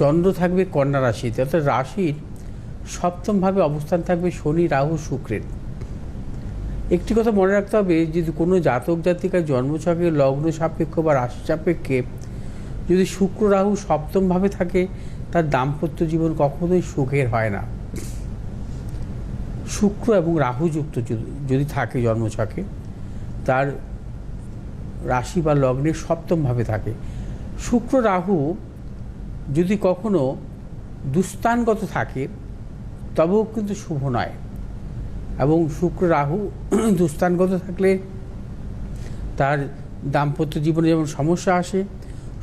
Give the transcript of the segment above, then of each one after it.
চন্দ্র থাকবে কন্যা রাশিতে, অর্থাৎ রাশির সপ্তমভাবে অবস্থান থাকবে শনি, রাহু, শুক্রের। একটি কথা মনে রাখতে হবে, যদি কোনো জাতক জাতিকার জন্মছকে লগ্ন সাপেক্ষ বা রাশি সাপেক্ষে যদি শুক্র, রাহু সপ্তমভাবে থাকে, তার দাম্পত্য জীবন কখনোই সুখের হয় না। শুক্র এবং রাহু যুক্ত যদি থাকে জন্মছকে, তার রাশি বা লগ্নে সপ্তমভাবে থাকে। শুক্র, রাহু যদি কখনো দুস্থানগত থাকে, তবেও কিন্তু শুভ নয়। এবং শুক্র রাহু দুস্থানগত থাকলে তার দাম্পত্য জীবনে যেমন সমস্যা আসে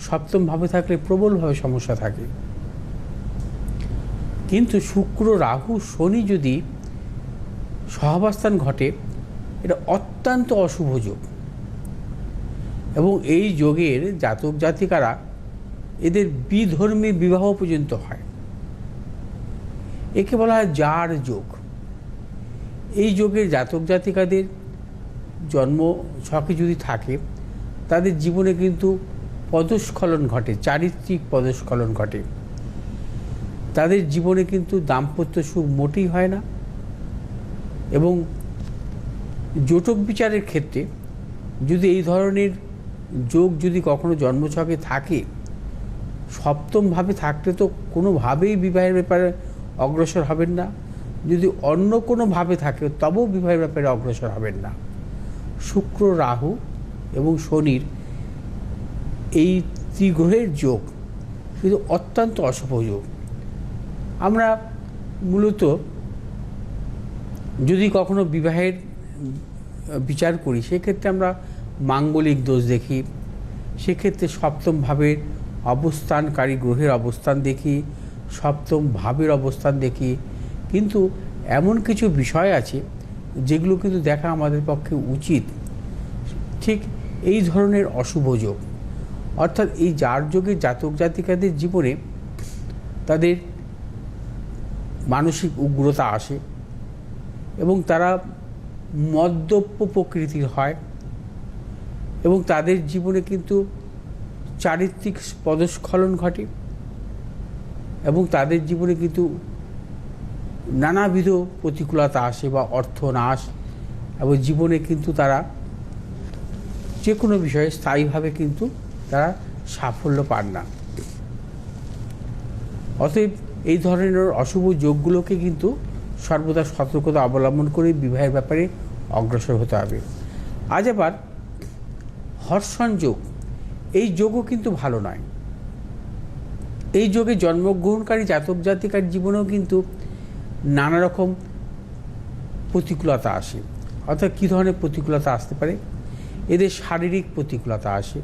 সপ্তমভাবে থাকলে প্রবলভাবে সমস্যা থাকে। কিন্তু শুক্র রাহু শনি যদি সহাবস্থান ঘটে, এটা অত্যন্ত অশুভ যোগ। এবং এই যোগের জাতক জাতিকারা এদের বিধর্মী বিবাহ পর্যন্ত হয়। একে বলা হয় জার যোগ। এই যোগের জাতক জাতিকাদের জন্ম ছকে যদি থাকে, তাদের জীবনে কিন্তু পদস্খলন ঘটে, চারিত্রিক পদস্খলন ঘটে। তাদের জীবনে কিন্তু দাম্পত্য সুখ মোটেই হয় না এবং জোটক বিচারের ক্ষেত্রে যদি এই ধরনের যোগ যদি কখনো জন্মছকে থাকে সপ্তমভাবে থাকলে তো কোনোভাবেই বিবাহের ব্যাপারে অগ্রসর হবেন না। যদি অন্য কোনোভাবে থাকে, তবেও বিবাহের ব্যাপারে অগ্রসর হবেন না। শুক্র, রাহু এবং শনির এই ত্রিগ্রহের যোগ কিন্তু অত্যন্ত অশুভ যোগ। আমরা মূলত যদি কখনো বিবাহের বিচার করি, সেক্ষেত্রে আমরা মাঙ্গলিক দোষ দেখি। সেক্ষেত্রে সপ্তম ভাবের অবস্থানকারী গ্রহের অবস্থান দেখি, সপ্তম ভাবের অবস্থান দেখি। কিন্তু এমন কিছু বিষয় আছে, যেগুলো কিন্তু দেখা আমাদের পক্ষে উচিত। ঠিক এই ধরনের অশুভ যোগ। অর্থাৎ এই যার যোগে জাতক জাতিকাদের জীবনে তাদের মানসিক উগ্রতা আসে এবং তারা মদ্যপ্য প্রকৃতির হয় এবং তাদের জীবনে কিন্তু চারিত্রিক পদস্খলন ঘটে এবং তাদের জীবনে কিন্তু নানাবিধ প্রতিকূলতা আসে বা অর্থ নাশ এবং জীবনে কিন্তু তারা যে কোনো বিষয়ে স্থায়ীভাবে কিন্তু তারা সাফল্য পান না। অতএব এই ধরনের অশুভ যোগগুলোকে কিন্তু সর্বদা সতর্কতা অবলম্বন করে বিবাহের ব্যাপারে অগ্রসর হতে হবে। আজ আবার হর্ষণ যোগ এই যোগও কিন্তু ভালো নয়। এই যোগে জন্মগ্রহণকারী জাতক জাতিকার জীবনেও কিন্তু নানা রকম প্রতিকূলতা আসে। অর্থাৎ কী ধরনের প্রতিকূলতা আসতে পারে? এদের শারীরিক প্রতিকূলতা আসে।